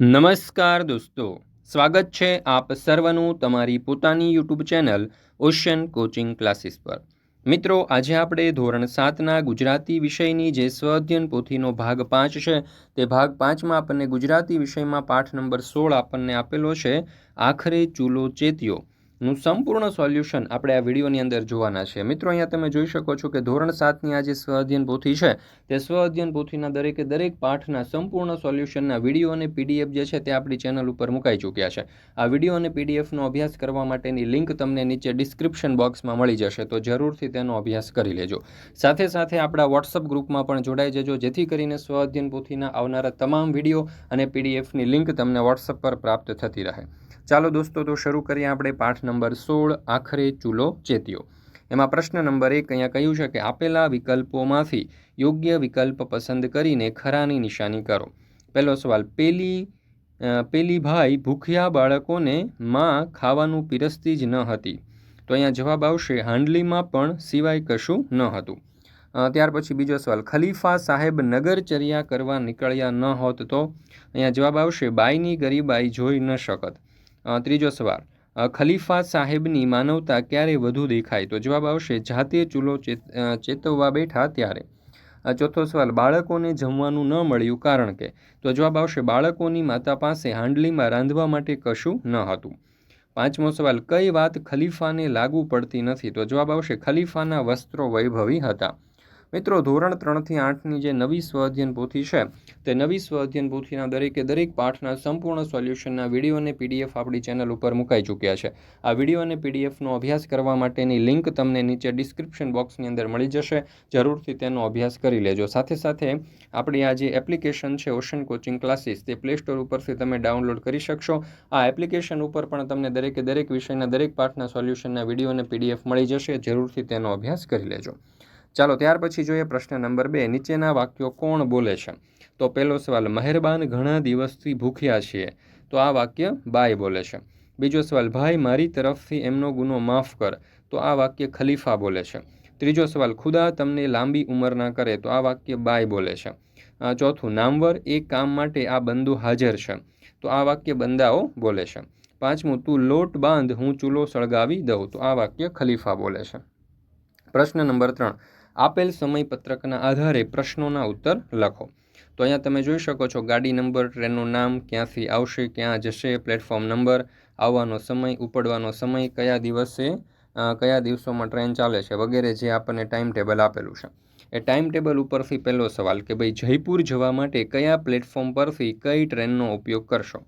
નમસ્કાર દોસ્તો. સ્વાગત છે આપ સર્વનું તમારી પોતાની YouTube channel ocean coaching classes પર. મિત્રો, આજે આપણે ધોરણ સાતના ગુજરાતી વિષયની જે સ્વ અધ્યયન પોથીનો ભાગ પાંચ છે, તે ભાગ પાંચમાં આપણને ગુજરાતી વિષયમાં પાઠ નંબર સોળ આપણને આપેલો છે, આખરે ચૂલો ચેત્યો. નું સંપૂર્ણ સોલ્યુશન આપણે આ વિડીયોની અંદર જોવાના છે. મિત્રો, અહીંયા તમે જોઈ શકો છો કે ધોરણ સાતની આ જે સ્વ અધ્યયન પોથી છે, તે સ્વ અધ્યયન પોથીના દરેકે દરેક પાઠના સંપૂર્ણ સોલ્યુશનના વીડિયો અને પીડીએફ જે છે, તે આપણી ચેનલ ઉપર મુકાઈ ચૂક્યા છે. આ વીડિયો અને પીડીએફનો અભ્યાસ કરવા માટેની લિંક તમને નીચે ડિસ્ક્રિપ્શન બોક્સમાં મળી જશે, તો જરૂરથી તેનો અભ્યાસ કરી લેજો. સાથે સાથે આપણા વોટ્સઅપ ગ્રુપમાં પણ જોડાઈ જજો, જેથી કરીને સ્વ અધ્યયન પોથીના આવનારા તમામ વીડિયો અને પીડીએફની લિંક તમને વોટ્સઅપ પર પ્રાપ્ત થતી રહે. ચાલો દોસ્તો, તો શરૂ કરીએ આપણે પાઠ નંબર સોળ, આખરે ચૂલો ચેત્યો. એમાં પ્રશ્ન નંબર એક અહીંયા કહ્યું છે કે આપેલા વિકલ્પોમાંથી યોગ્ય વિકલ્પ પસંદ કરીને ખરાની નિશાની કરો. પહેલો સવાલ, પેલી પેલી ભાઈ ભૂખ્યા બાળકોને માં ખાવાનું પીરસતી જ ન હતી. તો અહીંયા જવાબ આવશે, હાંડલીમાં પણ સિવાય કશું ન હતું. ત્યાર પછી બીજો સવાલ, ખલીફા સાહેબ નગરચર્યા કરવા નીકળ્યા ન હોત તો? અહીંયા જવાબ આવશે, બાઈની ગરીબાઈ જોઈ ન શકત. ત્રીજો સવાલ. ખલીફા સાહેબની માનવતા ક્યારે વધુ દેખાય? તો જવાબ આવશે, જાતે ચૂલો ચેતવવા બેઠા ત્યારે. ચોથો સવાલ, બાળકોને જમવાનું ન મળ્યું કારણ કે? તો જવાબ આવશે, બાળકોની માતા પાસે હાંડલીમાં રાંધવા માટે કશું ન હતું. પાંચમો સવાલ, કઈ વાત ખલીફાને લાગુ પડતી નથી? તો જવાબ આવશે, ખલીફાના વસ્ત્રો વૈભવી હતા. મિત્રો, ધોરણ ત્રણથી આઠની જે નવી સ્વ અધ્યયન પોથી છે, તે નવી સ્વ અધ્યયન પોથીના દરેકે દરેક પાઠના સંપૂર્ણ સોલ્યુશનના વીડિયો અને પીડીએફ આપણી ચેનલ ઉપર મુકાઈ ચૂક્યા છે. આ વીડિયો અને પીડીએફનો અભ્યાસ કરવા માટેની લિંક તમને નીચે ડિસ્ક્રિપ્શન બોક્સની અંદર મળી જશે. જરૂરથી તેનો અભ્યાસ કરી લેજો. સાથે સાથે આપણી આ જે એપ્લિકેશન છે ઓશન કોચિંગ ક્લાસીસ તે પ્લે સ્ટોર ઉપરથી તમે ડાઉનલોડ કરી શકશો. આ એપ્લિકેશન ઉપર પણ તમને દરેકે દરેક વિષયના દરેક પાઠના સોલ્યુશનના વીડિયો અને પીડીએફ મળી જશે. જરૂરથી તેનો અભ્યાસ કરી લેજો. ચાલો ત્યાર પછી જોઈએ પ્રશ્ન નંબર બે. નીચેના વાક્યો કોણ બોલે છે? તો પહેલો સવાલ, મહેરબાન ઘણા દિવસથી ભૂખ્યા છીએ. તો આ વાક્ય બાય બોલે છે. બીજો સવાલ, ભાઈ મારી તરફથી એમનો ગુનો માફ કર. તો આ વાક્ય ખલીફા બોલે છે. ત્રીજો સવાલ, ખુદા તમને લાંબી ઉંમરના કરે. તો આ વાક્ય બાય બોલે છે. ચોથું, નામવર એ કામ માટે આ બંદુ હાજર છે. તો આ વાક્ય બંદાઓ બોલે છે. પાંચમું, તું લોટ બાંધ, હું ચૂલો સળગાવી દઉં. તો આ વાક્ય ખલીફા બોલે છે. પ્રશ્ન નંબર ત્રણ. આપેલ સમયપત્રકના આધારે પ્રશ્નોના ઉત્તર લખો. તો અહીંયા તમે જોઈ શકો છો, ગાડી નંબર, ટ્રેનનું નામ, ક્યાંથી આવશે, ક્યાં જશે, પ્લેટફોર્મ નંબર, આવવાનો સમય, ઉપડવાનો સમય, કયા દિવસે કયા દિવસોમાં ટ્રેન ચાલે છે, વગેરે જે આપણને ટાઈમ ટેબલ આપેલું છે. એ ટાઈમ ટેબલ ઉપરથી પહેલો સવાલ કે ભાઈ જયપુર જવા માટે કયા પ્લેટફોર્મ પરથી કઈ ટ્રેનનો ઉપયોગ કરશો?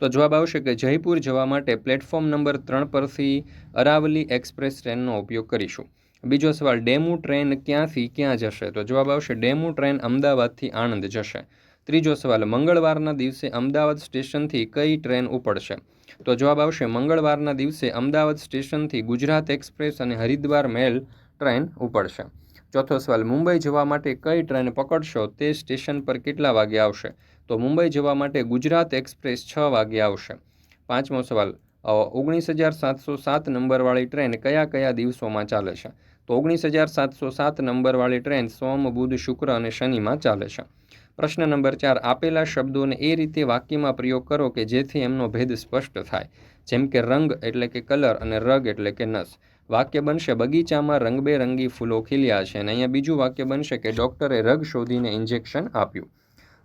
તો જવાબ આવશે કે જયપુર જવા માટે પ્લેટફોર્મ નંબર ત્રણ પરથી અરાવલી એક્સપ્રેસ ટ્રેનનો ઉપયોગ કરીશું. બીજો સવાલ, ડેમુ ટ્રેન ક્યાંથી ક્યાં જશે? તો જવાબ આવશે, ડેમુ ટ્રેન અમદાવાદથી આણંદ જશે. ત્રીજો સવાલ, મંગળવારના દિવસે અમદાવાદ સ્ટેશનથી કઈ ટ્રેન ઉપડશે? તો જવાબ આવશે, મંગળવારના દિવસે અમદાવાદ સ્ટેશનથી ગુજરાત એક્સપ્રેસ અને હરિદ્વાર મેલ ટ્રેન ઉપડશે. ચોથો સવાલ, મુંબઈ જવા માટે કઈ ટ્રેન પકડશો? તે સ્ટેશન પર કેટલા વાગે આવશે? તો મુંબઈ જવા માટે ગુજરાત એક્સપ્રેસ છ વાગે આવશે. પાંચમો સવાલ ઓગણીસ હજાર સાતસો સાત નંબરવાળી ટ્રેન કયા કયા દિવસોમાં ચાલે છે? તો ઓગણીસ હજાર સાતસો સાત નંબરવાળી ટ્રેન સોમ, બુધ, શુક્ર અને શનિમાં ચાલે છે. પ્રશ્ન નંબર ચાર, આપેલા શબ્દોને એ રીતે વાક્યમાં પ્રયોગ કરો કે જેથી એમનો ભેદ સ્પષ્ટ થાય. જેમ કે રંગ એટલે કે કલર અને રગ એટલે કે નસ. વાક્ય બનશે બગીચામાં રંગબેરંગી ફૂલો ખીલ્યા છે અને અહીંયા બીજું વાક્ય બનશે કે ડૉક્ટરે રગ શોધીને ઇન્જેક્શન આપ્યું.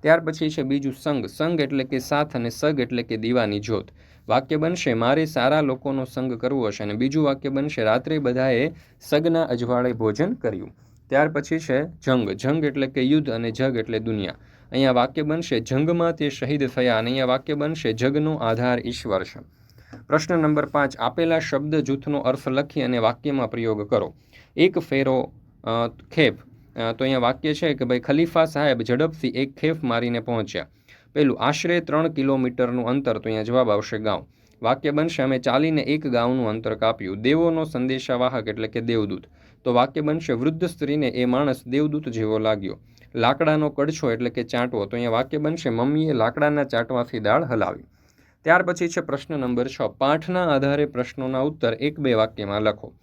ત્યાર પછી છે બીજું સંગ. સંગ એટલે કે સાથ અને સગ એટલે કે દીવાની જ્યોત. વાક્ય બનશે, મારે સારા લોકોનો સંગ કરવો હશે. અને બીજું વાક્ય બનશે, રાત્રે બધાએ સગના અજવાળે ભોજન કર્યું. ત્યાર પછી છે, જંગ. જંગ એટલે કે યુદ્ધ અને જગ એટલે દુનિયા. અહીંયા વાક્ય બનશે જંગમાં તે શહીદ થયા. અને અહીંયા વાક્ય બનશે, જગનો આધાર ઈશ્વર છે. પ્રશ્ન નંબર પાંચ, આપેલા શબ્દ જૂથનો અર્થ લખી અને વાક્યમાં પ્રયોગ કરો. એક ફેરો ખેપ. તો અહીંયા વાક્ય છે કે, ભાઈ ખલીફા સાહેબ ઝડપથી એક ખેફ મારીને પહોંચ્યા. પહેલું આશરે ત્રણ કિલોમીટરનું અંતર તો અહીંયા જવાબ આવશે ગાંવ. વાક્ય બનશે, અમે ચાલીને એક ગામનું અંતર કાપ્યું. દેવોનો સંદેશાવાહક એટલે કે દેવદૂત. તો વાક્ય બનશે, વૃદ્ધ સ્ત્રીને એ માણસ દેવદૂત જેવો લાગ્યો. લાકડાનો કડછો એટલે કે ચાંટવો. તો અહીંયા વાક્ય બનશે, મમ્મીએ લાકડાના ચાંટવાથી દાળ હલાવી. ત્યાર પછી છે પ્રશ્ન નંબર છ. પાઠના આધારે પ્રશ્નોના ઉત્તર એક બે વાક્યમાં લખો.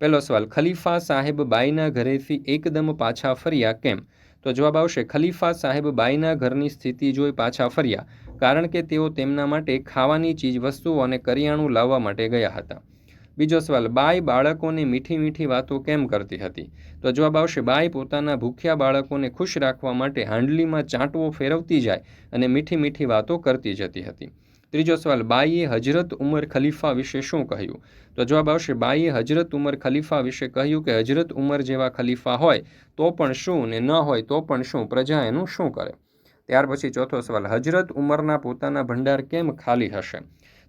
પહેલો સવાલ, ખલીફા સાહેબ બાઈના ઘરેથી એકદમ પાછા ફર્યા કેમ? તો જવાબ આવશે, ખલીફા સાહેબ બાઈના ઘરની સ્થિતિ જોઈ પાછા ફર્યા, કારણ કે તેઓ તેમના માટે ખાવાની ચીજ વસ્તુઓ અને કરિયાણું લાવવા માટે ગયા હતા. બીજો સવાલ, બાઈ બાળકોને મીઠી મીઠી વાતો કેમ કરતી હતી? તો જવાબ આવશે, બાઈ પોતાના ભૂખ્યા બાળકોને ખુશ રાખવા માટે હાંડલીમાં ચાંટવો ફેરવતી જાય અને મીઠી મીઠી વાતો કરતી જતી હતી. ત્રીજો સવાલ, બાઈએ હજરત ઉમર ખલીફા વિશે શું કહ્યું? તો જવાબ આવશે, બાઈએ હજરત ઉમર ખલીફા વિશે કહ્યું કે હજરત ઉમર જેવા ખલીફા હોય તો પણ શું ને ન હોય તો પણ શું, પ્રજા એનું શું કરે? ત્યાર પછી ચોથો સવાલ હજરત ઉમરના પોતાના ભંડાર કેમ ખાલી હશે?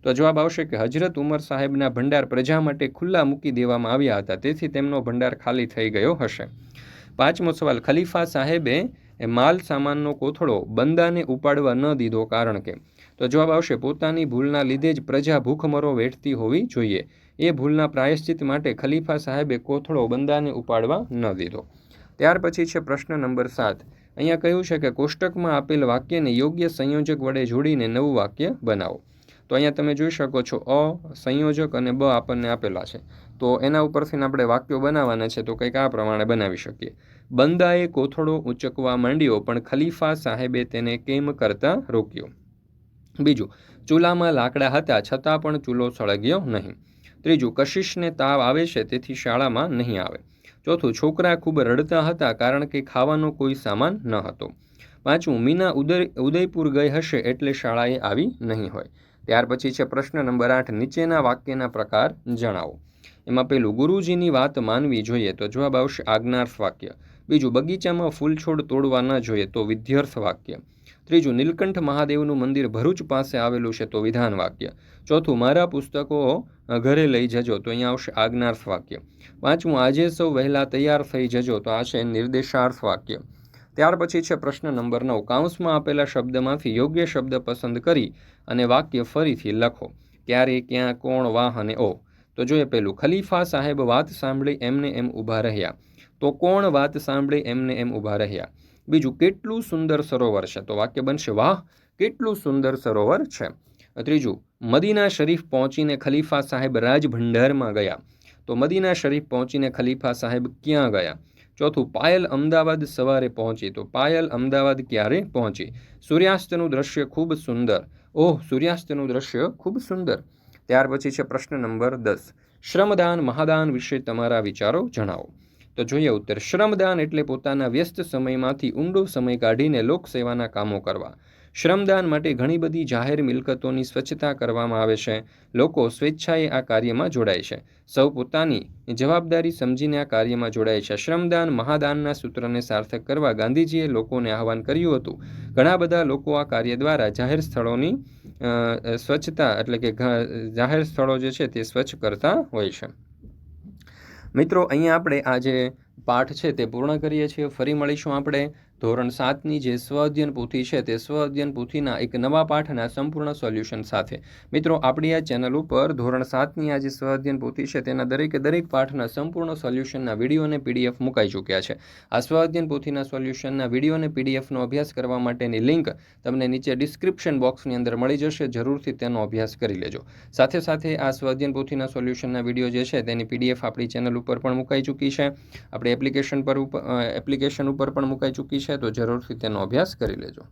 તો જવાબ આવશે કે હજરત ઉમર સાહેબના ભંડાર પ્રજા માટે ખુલ્લા મૂકી દેવામાં આવ્યા હતા, તેથી તેમનો ભંડાર ખાલી થઈ ગયો હશે. પાંચમો સવાલ, ખલીફા સાહેબે માલ સામાનનો કોથળો બંદાને ઉપાડવા ન દીધો કારણ કે? તો જવાબ આવશે, પોતાની ભૂલના લીધે જ પ્રજા ભૂખમરો વેઠતી હોવી જોઈએ. એ ભૂલના પ્રાયશ્ચિત માટે ખલીફા સાહેબે કોથળો બંદાને ઉપાડવા ન દીધો. ત્યાર પછી છે પ્રશ્ન નંબર સાત. અહીંયા કહ્યું છે કે કોષ્ટકમાં આપેલ વાક્યને યોગ્ય સંયોજક વડે જોડીને નવું વાક્ય બનાવો. તો અહીંયા તમે જોઈ શકો છો, અ, સંયોજક અને બ આપણને આપેલા છે. તો એના ઉપરથી આપણે વાક્યો બનાવવાના છે, તો કંઈક આ પ્રમાણે બનાવી શકીએ. બંદાએ કોથળો ઉંચકવા માંડ્યો, પણ ખલીફા સાહેબે તેને કેમ કરતા રોક્યો? બીજું, ચૂલામાં લાકડા હતા, છતાં પણ ચૂલો સળગ્યો નહીં. ત્રીજું, કશિશને તાવ આવે છે, તેથી શાળામાં નહીં આવે. ચોથું, છોકરા ખૂબ રડતા હતા, કારણ કે ખાવાનો કોઈ સામાન ન હતો. પાંચમું, મીના ઉદય, ઉદયપુર ગઈ હશે, એટલે શાળાએ આવી નહીં હોય. ત્યાર પછી છે પ્રશ્ન નંબર આઠ, નીચેના વાક્યના પ્રકાર જણાવો. એમાં પેલું, ગુરુજીની વાત માનવી જોઈએ તો જવાબ આવશે આજ્ઞાર્થ વાક્ય. બીજું, બગીચામાં ફૂલ છોડ તોડવા ન જોઈએ તો વિધ્યર્થ વાક્ય. ત્રીજું, નીલકંઠ મહાદેવનું મંદિર ભરૂચ પાસે આવેલું છે તો વિધાન વાક્ય. ચોથું, મારા પુસ્તકો ઘરે લઈ જજો તો અહીંયા આવશે આજ્ઞાર્થ વાક્ય. પાંચમું, આજે સૌ વહેલા તૈયાર થઈ જજો તો આ છે નિર્દેશાર્થ વાક્ય. ત્યાર પછી છે પ્રશ્ન નંબર નવ કાઉન્સમાં આપેલા શબ્દમાંથી યોગ્ય શબ્દ પસંદ કરી અને વાક્ય ફરીથી લખો. ક્યારે, ક્યાં, કોણ, વાહ અને ઓ. તો જોઈએ પેલું, ખલીફા સાહેબ વાત સાંભળી એમને એમ ઊભા રહ્યા. તો કોણ વાત સાંભળી એમને એમ ઊભા રહ્યા? બીજું, કેટલું સુંદર સરોવર છે? તો વાક્ય બનશે, વાહ, કેટલું સુંદર સરોવર છે? ત્રીજું, મદીના શરીફ પહોંચીને ખલીફા સાહેબ રાજભંડારમાં ગયા. તો મદીના શરીફ પહોંચીને ખલીફા સાહેબ ક્યાં ગયા? ચોથું, પાયલ અમદાવાદ સવારે પહોંચી. તો પાયલ અમદાવાદ ક્યારે પહોંચી? સૂર્યાસ્તનું દ્રશ્ય ખૂબ સુંદર. ઓહ, સૂર્યાસ્તનું દ્રશ્ય ખૂબ સુંદર. ત્યાર પછી છે પ્રશ્ન નંબર દસ. શ્રમદાન, મહાદાન વિશે તમારા વિચારો જણાવો. તો જોઈએ ઉત્તર. શ્રમદાન એટલે પોતાના વ્યસ્ત સમયમાંથી ઊંડો સમય કાઢીને લોકસેવાના કામો કરવા. શ્રમદાન માટે ઘણી બધી જાહેર મિલકતોની સ્વચ્છતા કરવામાં આવે છે. લોકો સ્વેચ્છાએ આ કાર્યમાં જોડાય છે. સૌ પોતાની જવાબદારી સમજીને આ કાર્યમાં જોડાય છે. શ્રમદાન મહાદાનના સૂત્રને સાર્થક કરવા ગાંધીજીએ લોકોને આહવાન કર્યું હતું. ઘણા બધા લોકો આ કાર્ય દ્વારા જાહેર સ્થળોની સ્વચ્છતા એટલે કે જાહેર સ્થળો જે છે તે સ્વચ્છ કરતા હોય છે. મિત્રો, અહીંયા આપણે આજે પાઠ છે તે પૂર્ણ કરીએ છીએ. ફરી મળીશું આપણે ધોરણ સાતની જે સ્વ અધ્યયન પોથી છે તે સ્વ અધ્યયન પોથીના એક નવા પાઠના સંપૂર્ણ સોલ્યુશન સાથે. મિત્રો, આપણી આ ચેનલ ઉપર ધોરણ સાતની આ જે સ્વ અધ્યયન પોથી છે તેના દરેકે દરેક પાઠના સંપૂર્ણ સોલ્યુશનના વીડિયો અને પીડીએફ મુકાઈ ચૂક્યા છે. આ સ્વ અધ્યયન પોથીના સોલ્યુશનના વીડિયો અને પીડીએફનો અભ્યાસ કરવા માટેની લિંક તમને નીચે ડિસ્ક્રિપ્શન બોક્સની અંદર મળી જશે, જરૂરથી તેનો અભ્યાસ કરી લેજો. સાથે સાથે આ સ્વ અધ્યયન પોથીના સોલ્યુશનના વીડિયો જે છે તેની પીડીએફ આપણી ચેનલ ઉપર પણ મુકાઈ ચૂકી છે. આપણે એપ્લિકેશન પર એપ્લિકેશન ઉપર પણ મુકાઈ ચૂકી છે. છે તો જરૂરથી તેનો અભ્યાસ કરી લેજો.